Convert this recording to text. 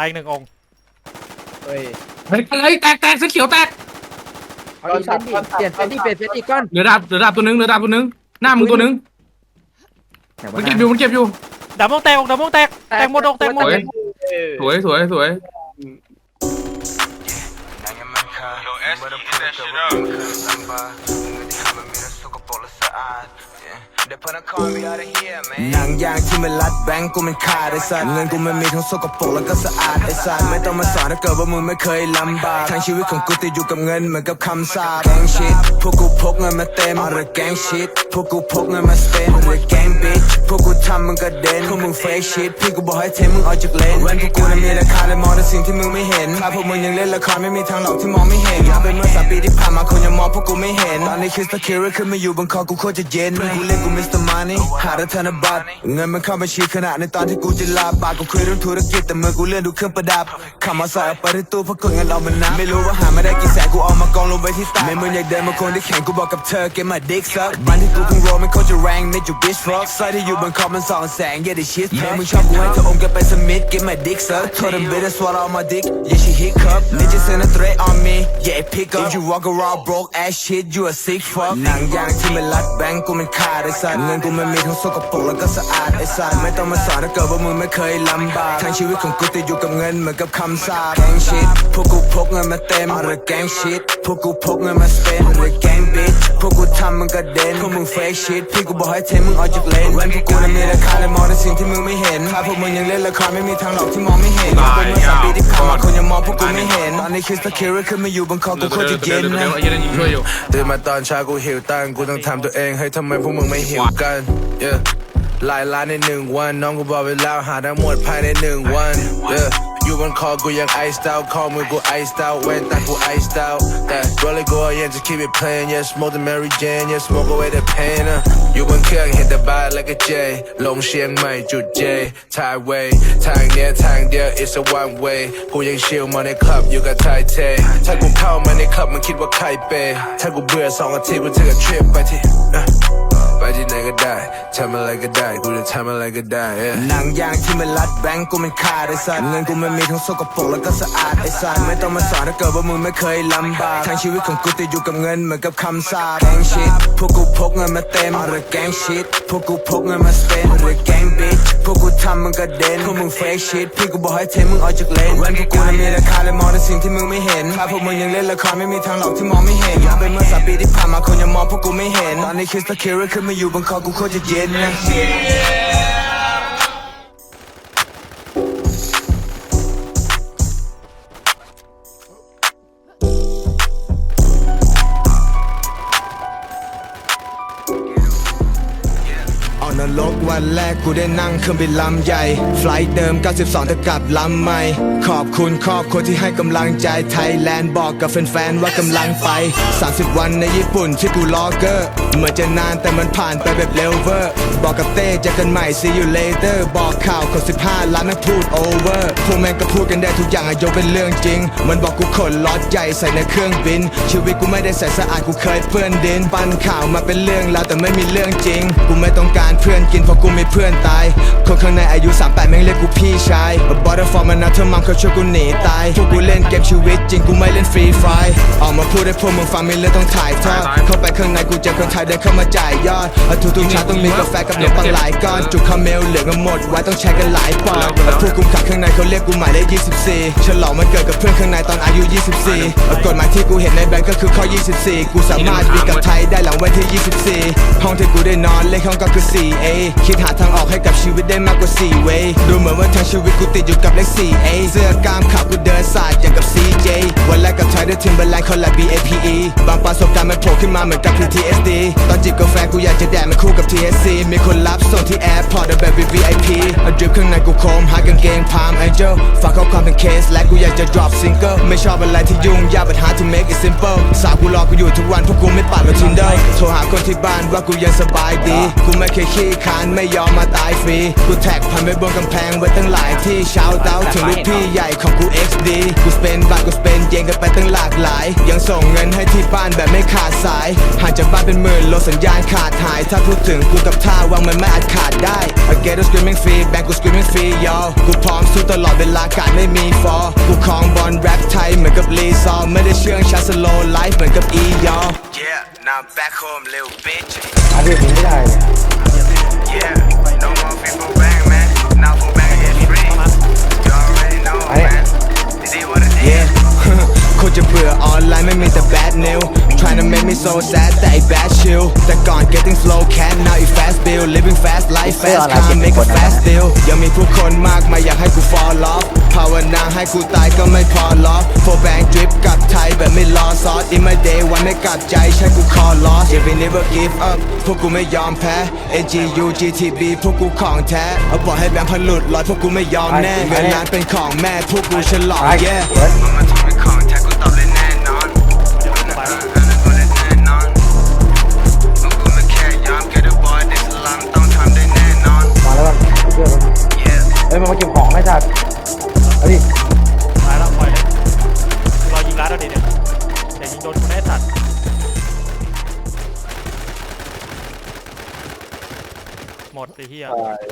ตายอีกหนึ่งองค์เฮ้ยเฮ้ยเฮ้ยแตกแตกเสื้อเขียวแตกเอาอีกเป็นดิเปลี่ยนเป็นดิเปลี่ยนเป็นอีกก้อนเหลือดาบเหลือดาบตัวหนึงเหลือดาบตัวหนึงหน้ามึงตัวหนึงมันเก็บอยู่มันเก็บอยู่ดาบม่วงแตกองค์ดาบม่วงแตกแตกหมดองค์แตกหมดโอ้ยสวยสวยสวย Yo, Esty, get that shit up. หนังยางที่มันรัดแบงก์กูมันขาดไอ้สัตว์เงินกูมันมีทั้งสกปรกแล้วก็สะอาดไอ้สัตว์ไม่ต้องมาสอนถ้าเกิดว่ามึงไม่เคยลำบากทั้งชีวิตของกูติดอยู่กับเงินเหมือนกับคำสาปแกงชิดพวกกูพกเงินมาเต็มอะไรแกงชิดพวกกูพกเงินมาสเปนหรือแกงบิชพวกกูทำมึงกระเด็นพวกมึงเฟกชิดพี่กูบอกให้เทมึงออกจากเลนเว้นพวกกูนั้นมีราคาเลยมองแต่สิ่งที่มึงไม่เห็นถ้าพวกมึงยังเล่นละครไม่มีทางหลอกที่มองไม่เห็นเป็นเมื่อสามปีที่ผ่านมาคนยังมองพวกกูไม่เห็นตอนนี้คิสตาคิร์ขึ้นมาอยู่บนคอกูโคตรจะเย็นกูเล่นกูมิสเตอร์มานี่หาแต่ธนบัตรเงินมันเข้าบัญชีขณะในตอนที่กูจะลาบากกูคุยเรื่องธุรกิจแต่มือกูเลื่อนดูเครื่องประดับขับมาใส่เอาไปที่ตู้เพราะกดเงินเรามันนับไม่รู้ว่าหามาได้กี่แสนกูเอามากองลงไว้ที่ตักไม่เหมือนอยากเดินมาคนที่แข่งกูบอกกับเธอ get my dick suck บ้านที่กูเพิ่งโรมันโคตรจะแรงไม่จุ bitch fuck ใส่ที่อยู่บนคอมมันสองแสง yeah the shit แม่มึงชอบกูให้เธออมกันไปสมิธ get my dick suck told them better swallow my dick yeah she hiccup niggas in the yeah it pick up if you walk around broke ass shit you a sick fuck หนังยางที่มันรัดแบงก์กูมันขาดไอ้สัตว์เงินกูมันมีทั้งสกปรกแล้วก็สะอาดไอ้สัตว์ไม่ต้องมาสอนถ้าเกิดว่ามึงไม่เคยลำบากทั้งชีวิตของกูติดอยู่กับเงินเหมือนกับคำสาปแกงชิดพวกกูพกเงินมาเต็มอะไรแกงชิดพวกกูพกเงินมาสเปนหรือแกงบิชพวกกูทำมึงกระเด็นพวกมึงเฟกชิดพี่กูบอกให้เทมึงออกจากเลนเว้นพวกกูนั้นมีราคาเลยมองแต่สิ่งที่มึงไม่เห็นถ้าพวกมึงยังเล่นละครไม่มีทางหลอกที่มองไม่เห็นเป็นเมื่อสามปีที่ผ่านมาคนยังมองพวกกูไม่เห็นตอนนี้คิสตาคิร์ขึ้นมาอยู่บนคอกูโคตรจะเย็นเดี๋นะยวไอ้เหี้ยันยิงช่วยอยู่ตื่นมาตอนเช้ากูหิวตังค์กูต้องทำตัวเองให้ทำไมพวกมึงไม่หิวกัน yeah หลายล้านในหนึ่งวัน น้องกูบอกไปแล้วหาทั้งหมดภายในหนึ่งวัน yeah อยู่บนคอกู ยังไอสตาลคอมือกูไอสตาลแว่นตากูไอสตาลแต่ really go yeah just keep it playing yeah smoke the Mary Jane yeah smoke away the pain อะอยู่บนเครื่องเห็นแต่บ้านแล้วก็เจลงเชียงใหม่จุดเจทายเวทางเนี้ยทางเดียว it's a one way กูยังชิลมาในคลับอยู่กับไทยเทถ้ากูเข้ามาใน ที่ไหนก็ได้ทำอะไรก็ได้ กูจะทำอะไรก็ได้หนังยางที่มันรัดแบงก์กูมันขาดไอ้สัตว์เงินกูมันมีทั้งสกปรกแล้วก็สะอาดไอ้สัตว์ไม่ต้องมาสอนถ้าเกิดว่ามึงไม่เคยลำบากทั้งชีวิตของกูติดอยู่กับเงินเหมือนกับคำสาปแกงชิดพวกกูพกเงินมาเต็มอะไรแกงชิดพวกกูพกเงินมาสเปนหรือแกงบิชพวกกูทำมึงกระเด็นพวกมึงเฟกชิดพี่กูบอกให้เทมึงออกจากเลนเว้นพวกกูนั้นมีราคาเลยมองแต่สิ่งที่มึงไม่เห็นถ้าพวกมึงยังเล่นละครไม่มีทางหลอกที่มองไม่เห็นย้อนไปเมื่อสามปีที่ผ่านมาคนยังมองพวกกูไม่เห็นตอนนี้คิสตาคิร์ขึ้นมาอยู่บนคอกูโคตรจะเย็นนะ นรกวันแรกกูได้นั่งเครื่องบินลำใหญ่ ไฟลท์เดิม 92แต่กลับลำใหม่ ขอบคุณครอบครัวที่ให้กำลังใจไทยแลนด์บอกกับแฟนๆว่ากำลังไป 30 วันในญี่ปุ่นที่กูลอเกอร์เหมือนจะนานแต่มันผ่านไปแบบเร็วเวอร์ บอกกับเต้เจอกันใหม่ see you later บอกข่าวคน15 ล้านไม่พูด over พวกแม่งก็พูดกันได้ทุกอย่างอะยกเป็นเรื่องจริง มันบอกกูขนล็อตใหญ่ใส่ในเครื่องบิน ชีวิตกูไม่ได้ใส่สะอาดกูเคยเปื้อนดิน ปั้นข่าวมาเป็นเรื่องแล้วแต่ไม่มีเรื่องจริง กูไม่ต้องการเพื่อนกินเพราะกูมีเพื่อนตาย คนข้างในอายุ 38 แม่งเรียกกูพี่ชายบอสฟอร์มันนะเธอมังเขาช่วยกูหนีตาย พวกกูเล่นเกมชีวิตจริงกูไม่เล่นฟรีไฟร์ออกมาพูดให้พวกมึงฟังไม่เรื่องต้องถ่ายทอดเข้าไปข้างในกูเจอคนไทยเดินเข้ามาจ่ายยอดทุกทุกๆเช้าต้องมีกาแฟกับขนมปังหลายก้อน จุกคาเมลเหลือกันหมดไว้ต้องแชร์กันหลายปอนด์พวกคุมขังข้างในเขาเรียกกูหมายเลข24 ฉลองมันเกิดกับเพื่อนข้างในตอนอายุ 24กฎหมายที่กูเห็นในแบงก์ก็คือข้อ 24 กูสามารถบินกับไทยได้หลังวันที่ 24 ห้องที่กูได้นอนเลขห้องก็คือ 4A คิดหาทางออกให้กับชีวิตได้มากกว่า4 way ดูเหมือนว่าทั้งชีวิตกูติดอยู่กับเลข 4A เสื้อกล้ามขาวกูเดินสายอย่างกับ CJ วันแรกกับชายด้วยทิมเบอร์แลน์คอลแลบ BAPE บางประสบการณ์มันโผล่ขึ้นมาเหมือนกับ PTSD ตอนจิบกาแฟกูอยากจะแดกมันคู่กับ TSC มีคนรับส่งที่แอร์พอร์ตแบบ VIP อาดริปข้างในกูโคมหากางเกงพาม Angel ฝากข้อความเป็นเคสและกูอยากจะ drop single ไม่ชอบอะไรที่ยุ่งยาก but hard to make it simple สาวกูรอกูอยู่ทุกวันเพราะกูไม่ปัดกับ Tinder โทรหาคนที่บ้านว่ากูยังสบายดี กูไม่เคยขี้คานไม่ยอมมาตายฟรี กูแท็กพันไว้บนกำแพงไว้ตั้งหลายที่ชาวเต้าถึงลูกพี่ใหญ่ของกู XD กูสเปนบาทกูสเปนเยนกันไปตั้งหลากหลาย ยังส่งเงินให้ที่บ้านแบบไม่ขาดสายห่างจากบ้านเป็นหมื่นโลสัญญาณขาดหาย ถ้าพูดถึงกูกับท่าวางมันไม่อาจขาดได้ I get a screaming free แบงกู screaming free yo กูพร้อมสู้ตลอดเวลาการไม่มีฟอกูครองบอลแรปไทยเหมือนกับลีซอร์ไม่ได้เชื่องช้า slow life เหมือนกับ E yo Yeah now back home little bitch อันนี้ผมไม่ได้เลย Yeah no more people bang man so sad แต่ไอ้ bad chill แต่ก่อน getting slow cat now it fast bill living fast life fast can't make a fast deal ยังมีผู้คนมากมายอยากให้กู fall off ภาวนาให้กูตายก็ไม่พอล็อก for bang drip กับไทยแบบไม่รอซอส in my day วันไม่กลับใจใช่กู call lost yeah we never give up พวกกูไม่ยอมแพ้ AGU GTB พวกกูของแท้เอาบอกให้แบงค์พันหลุดลอยพวกกูไม่ยอมแน่เงินล้านเป็นของแม่พวกกูฉลอง yeah ดิตายแล้วปล่อยเลยรอยิงร้านเราดิเนี่ยเดี๋ยวยิงโดนกูแน่สัตว์หมดไอ้เหี้ยตาย